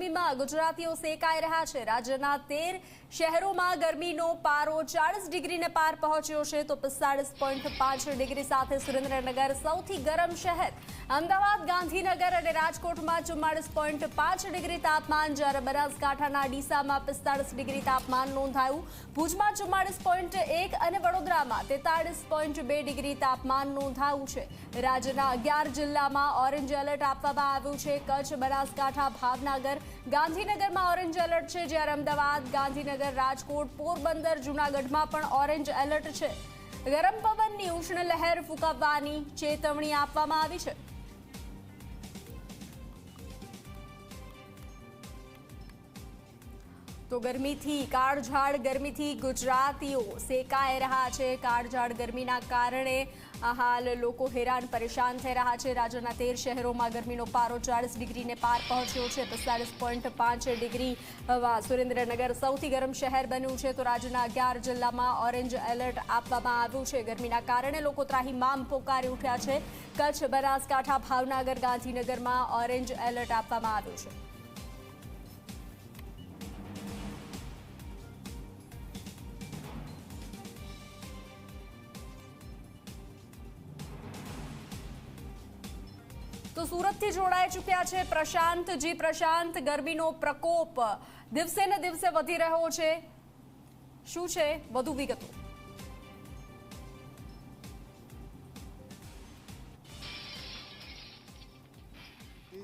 ગરમીમાં ગુજરાતીઓ સેકાઈ રહ્યા છે. રાજ્યના તેર શહેરોમાં ગરમીનો પારો ચાળીસ ડિગ્રીને પાર પહોંચ્યો છે. તો પિસ્તાળીસ પોઈન્ટ પાંચ ડિગ્રી સાથે સુરેન્દ્રનગર સૌથી ગરમ શહેર. અમદાવાદ, ગાંધીનગર અને રાજકોટમાં ચુમ્માળીસ પોઈન્ટ પાંચ ડિગ્રી તાપમાન. જ્યારે બનાસકાંઠાના ડીસામાં પિસ્તાળીસ ડિગ્રી તાપમાન નોંધાયું. ભુજમાં ચુમ્માળીસ પોઈન્ટ એક અને વડોદરામાં તેતાળીસ પોઈન્ટ બે ડિગ્રી તાપમાન નોંધાયું છે. રાજ્યના અગિયાર જિલ્લામાં ઓરેન્જ એલર્ટ આપવામાં આવ્યું છે. કચ્છ, બનાસકાંઠા, ભાવનગર ગાંધીનગરમાં ઓરેન્જ એલર્ટ છે જ્યારે અમદાવાદ, ગાંધીનગર, રાજકોટ, પોરબંદર, જૂનાગઢમાં પણ ઓરેન્જ એલર્ટ છે. ગરમ પવનની ઉષ્ણ લહેર ફૂંકાવવાની ચેતવણી આપવામાં આવી છે. તો ગરમીથી કાળઝાળ, ગરમીથી ગુજરાતીઓ સેકાઈ રહ્યા છે. કાળઝાળ ગરમીના કારણે હાલ લોકો હેરાન પરેશાન થઈ રહ્યા છે. રાજ્યના તેર શહેરોમાં ગરમીનો પારો ચાળીસ ડિગ્રીને પાર પહોંચ્યો છે પિસ્તાળીસ પોઈન્ટ પાંચ ડિગ્રી હવા સુરેન્દ્રનગર સૌથી ગરમ શહેર બન્યું છે તો રાજ્યના અગિયાર જિલ્લામાં ઓરેન્જ એલર્ટ આપવામાં આવ્યું છે. ગરમીના કારણે લોકો ત્રાહીમામ પોકારી ઉઠ્યા છે. કચ્છ, બનાસકાંઠા, ભાવનગર, ગાંધીનગરમાં ઓરેન્જ એલર્ટ આપવામાં આવ્યું છે. તો સુરતથી જોડાઈ ચૂક્યા છે પ્રશાંત જી. પ્રશાંત, ગરમીનો પ્રકોપ દિવસે ને દિવસે વધી રહ્યો છે. શું છે? વધુ વિગતો.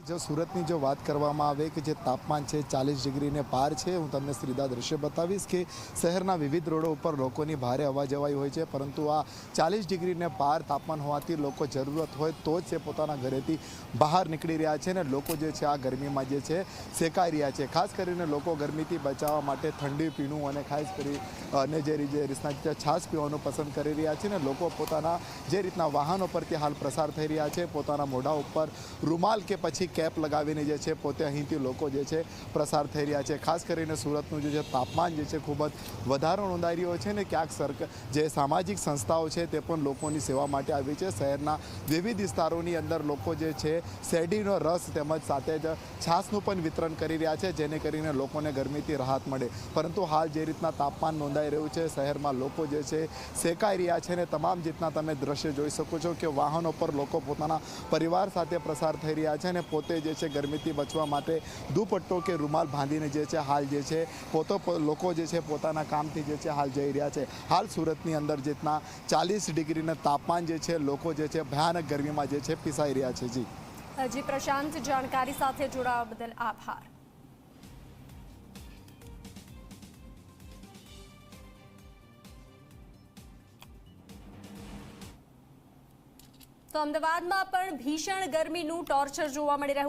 જો સુરતની જો વાત કરવામાં આવે કે જે તાપમાન છે ચાલીસ ડિગ્રીને પાર છે, હું તમને સીધા દ્રશ્ય બતાવીશ કે શહેરના વિવિધ રોડો ઉપર લોકોની ભારે અવાજવાઈ હોય છે, પરંતુ આ ચાલીસ ડિગ્રીને પાર તાપમાન હોવાથી લોકો જરૂરત હોય તો જ તે પોતાના ઘરેથી બહાર નીકળી રહ્યા છે ને લોકો જે છે આ ગરમીમાં જે છે શેકાઈ રહ્યા છે. ખાસ કરીને લોકો ગરમીથી બચાવવા માટે ઠંડી પીણું અને ખાસ કરી, અને જે રીતે રીતના છાશ પીવાનું પસંદ કરી રહ્યા છે ને લોકો પોતાના જે રીતના વાહનો પરથી હાલ પ્રસાર થઈ રહ્યા છે, પોતાના મોઢા ઉપર રૂમાલ કે પછી કેપ લગાવીને જે છે પોતે અહીંથી લોકો જે છે પ્રસાર થઈ રહ્યા છે. ખાસ કરીને સુરતનું જે છે તાપમાન જે છે ખૂબ જ વધારો નોંધાઈ રહ્યો છે ને ક્યાંક સરકાર જે સામાજિક સંસ્થાઓ છે તે પણ લોકોની સેવા માટે આવી છે. શહેરના વિવિધ વિસ્તારોની અંદર લોકો જે છે શેરડીનો રસ તેમજ સાથે જ છાશનું પણ વિતરણ કરી રહ્યા છે, જેને કરીને લોકોને ગરમીથી રાહત મળે. પરંતુ હાલ જે રીતના તાપમાન નોંધાઈ રહ્યું છે, શહેરમાં લોકો જે છે શેકાઈ રહ્યા છે ને તમામ રીતના તમે દ્રશ્ય જોઈ શકો છો કે વાહનો પર લોકો પોતાના પરિવાર સાથે પ્રસાર થઈ રહ્યા છે અને પોતે જે છે ગરમીથી બચવા માટે દુપટ્ટો કે રૂમાલ બાંધીને જે છે હાલ જે છે પોતો લોકો જે છે પોતાના કામથી જે છે હાલ જઈ રહ્યા છે. હાલ સુરતની અંદર જેટના ચાલીસ ડિગ્રીના તાપમાન જે છે લોકો જે છે ભયાનક ગરમીમાં જે છે પીસાઈ રહ્યા છે. જી. જી, પ્રશાંત, જાણકારી સાથે જોડાવા બદલ આભાર. તો અમદાવાદમાં પણ ભીષણ ગરમીનું ટોર્ચર જોવા મળી રહ્યું